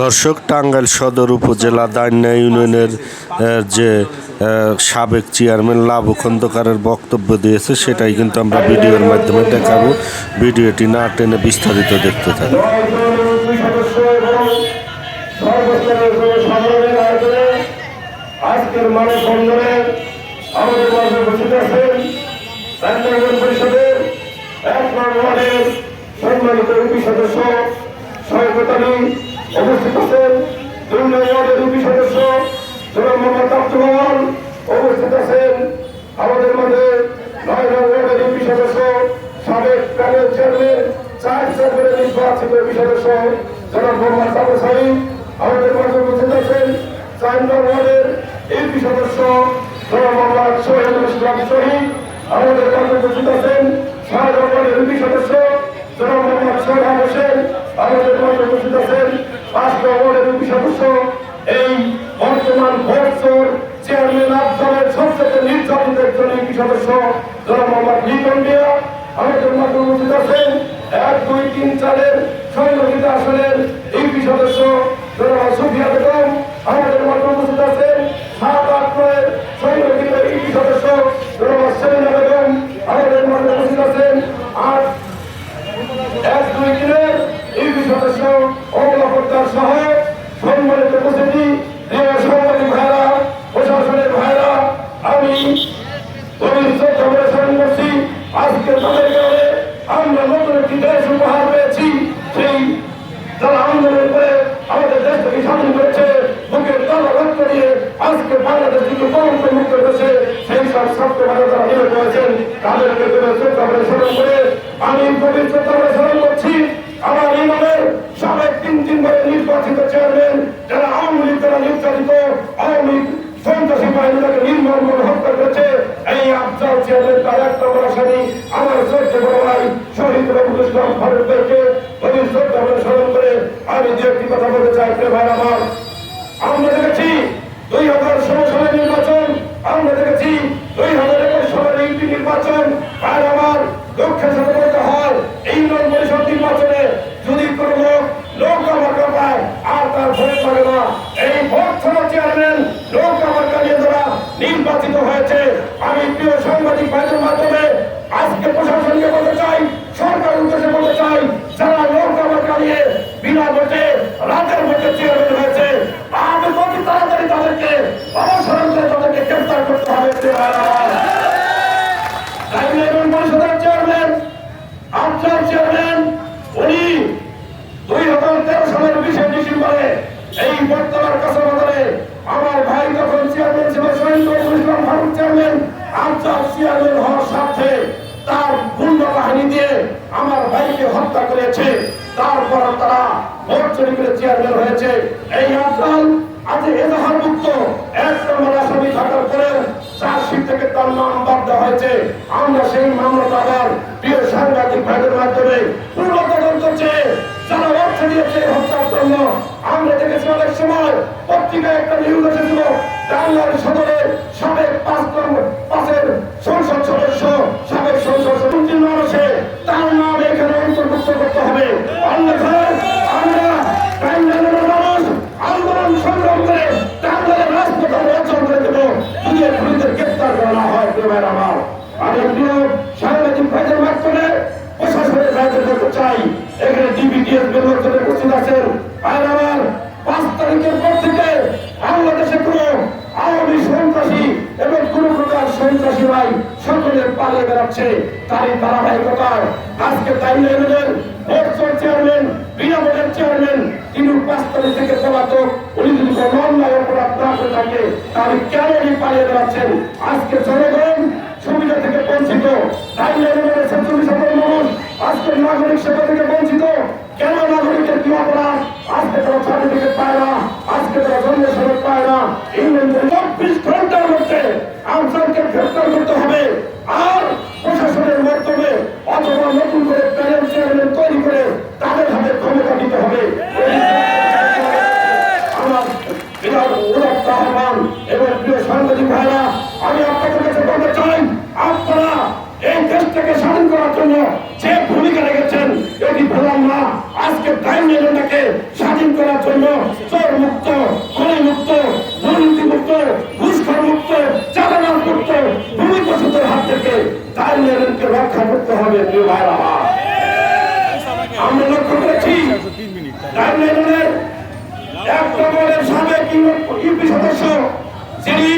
দর্শক, টাঙ্গাইল সদর উপজেলা দান্যা ইউনিয়নের যে সাবেক চেয়ারম্যান লাভ খন্দকারের বক্তব্য দিয়েছে, সেটাই কিন্তু আমরা ভিডিওর মাধ্যমে দেখাবো। ভিডিওটি না টেনে বিস্তারিত দেখতে নং সম্মানিত সদস্য উপস্থিত আছেন দুই নং ওয়ার্ডের ইউপি সদস্য, জনাব মোহাম্মদ আব্দুল উপস্থিত আছেন। আমাদের মাঝে নয় নং ওয়ার্ডের ইউপি সদস্য, সাবেক প্যানেল চেয়ারম্যান, চার চেয়ারম্যানের নির্বাচিত ইউপি সদস্য, জনাব মোহাম্মদ বাবু সাহিদ আমাদের মাঝে উপস্থিত আছেন চার নং ওয়ার্ডের ইউপি সদস্য, জনাব মোহাম্মদ শহীদুল ইসলাম শহীদ। আমাদের মাঝে উপস্থিত আছেন ছয় নং ওয়ার্ডের ইউপি সদস্য, জনাব মোহাম্মদ সোহাগ হোসেন। উপস্থিত আছেন পাঁচ নং ওয়ার্ডের সদস্য এই বর্তমান ভোটসোর চেয়ারম্যান আফজালের সবচেয়ে নির্যাতিত একজন ইউপি সদস্য জনাব মোহাম্মদ লিটন মিয়া। আমাদের মাঝে উপস্থিত আছেন, এক, দুই, তিন চারের সংগঠিত আসনের ইউপি সদস্য জনাব সুফিয়া বেগম আমাদের মাঝে উপস্থিত আছেন সাত আট নয়ের সংগঠিত ইউপি সদস্য জনাব সেলিনা বেগম আমাদের মাঝে উপস্থিত আছেন আট এক দুই দিনের ইউপি সদস্য অবলম্বতার সহ সম্মানিত উপস্থিতি প্রিয় সাংবাদিক ভাইরা প্রশাসনের ভাইরা আমি খবরে স্মরণ করছি আজকে তাদের কারণে আমরা নতুন একটি দেশ উপহার পেয়েছি। সেই যারা আন্দোলন করে আমাদের দেশটাকে স্বাধীন করেছে বুকের তালা রক্ত দিয়ে আজকে বাংলাদেশকে কলঙ্ক মুক্ত করেছে সেই সব ভাইরা যারা নিয়োগ করেছেন, তাদেরকে শ্রদ্ধা করে স্মরণ করে আমি পবিত্র তারা স্মরণ করছি, আমার ইমামের সাবেক তিন তিনবারের নির্বাচিত চেয়ারম্যান, যারা আওয়ামী লীগ দ্বারা নির্যাতিত আওয়ামী লীগ সন্ত্রাসী বাহিনীটাকে নির্মম করে হত্যা করেছে। এই আফজাল চেয়ারম্যান তার একটা বড় আসামি আমার শ্রদ্ধা বড় ভাই শহীদ রবুল ইসলাম ফারুকদেরকে অতি শ্রদ্ধা করে স্মরণ করে আমি যে একটি কথা বলতে চাই। ভাই, আমরা দেখেছি দুই হাজার ষোলো সালের নির্বাচন আমরা দেখেছি দুই হাজার একুশ সালের ইউপি নির্বাচন আর আমার দুঃখের সাথে বলতে হয় এই ইউনিয়ন পরিষদ নির্বাচনে যদি কোনো লোক নৌকা মার্কা পায় আর তার ভোট পাবে না এই ভোট ছাড়া চেয়ারম্যান নৌকা মার্কা নিয়ে যারা নির্বাচিত হয়েছে আমি প্রিয় সাংবাদিক ভাইদের মাধ্যমে আজকে প্রশাসনকে বলতে চাই সরকার উদ্দেশ্যে বলতে চাই যারা নৌকা মার্কা নিয়ে বিনা ভোটে রাতের ভোটে চেয়ারম্যান হয়েছে আমি অতি তাড়াতাড়ি তাদেরকে অবসরণ করে তাদেরকে গ্রেপ্তার করতে হবে প্রিয় ভাইরা আমার। তাই নির্বাচন পরিষদের চেয়ারম্যান আফজাল চেয়ারম্যান উনি দুই হাজার তেরো সালের বিশে ডিসেম্বরে এই বর্তমার কাছাবাজারে আমার ভাই যখন চেয়ারম্যান ছিল শহীদ নজরুল ইসলাম ফারুক চেয়ারম্যান আফজাল চেয়ারম্যান হওয়ার সাথে তার গুন্ড বাহিনী দিয়ে আমার ভাইকে হত্যা করেছে তারপর তারা ভোট চুরি চেয়ারম্যান হয়েছে। এই আফজাল আজ এজাহার মুক্ত। এক নম্বর আসামি থাকার পরেও চার্জশিট থেকে তার নাম বাদ দেওয়া হয়েছে। আমরা সেই মামলাটা আবার প্রিয় সাংবাদিক ভাইদের মাধ্যমে পুরো তদন্ত চেয়ে যারা অর্থ দিয়েছে হত্যার জন্য আমরা দেখেছি অনেক সময় পত্রিকায় একটা নিউজ এসেছিল টাঙ্গাইল সদরে বোর্ডের চেয়ারম্যান তিনি পাঁচ তারিখ থেকে পলাতক উনি যদি কোনো অন্যায় অপরাধ থাকে, তাহলে কেন পালিয়ে বেড়াচ্ছেন? আজকে জনগণ সুবিধা থেকে বঞ্চিত। ছেচল্লিশ হাজার মানুষ, আজকে নাগরিক সেবা থেকে বঞ্চিত। বাংলাদেশটাকে স্বাধীন করার জন্য চোর মুক্ত খনি মুক্ত দুর্নীতি মুক্ত ঘুষখর মুক্ত চালানার মুক্ত ভূমি প্রসূতের হাত থেকে তাইল্যান্ডকে রক্ষা করতে হবে, প্রিয় ভাইরা আমরা। লক্ষ্য করেছি তাইল্যান্ডের এক নম্বরের সাবেক ইউপি সদস্য যিনি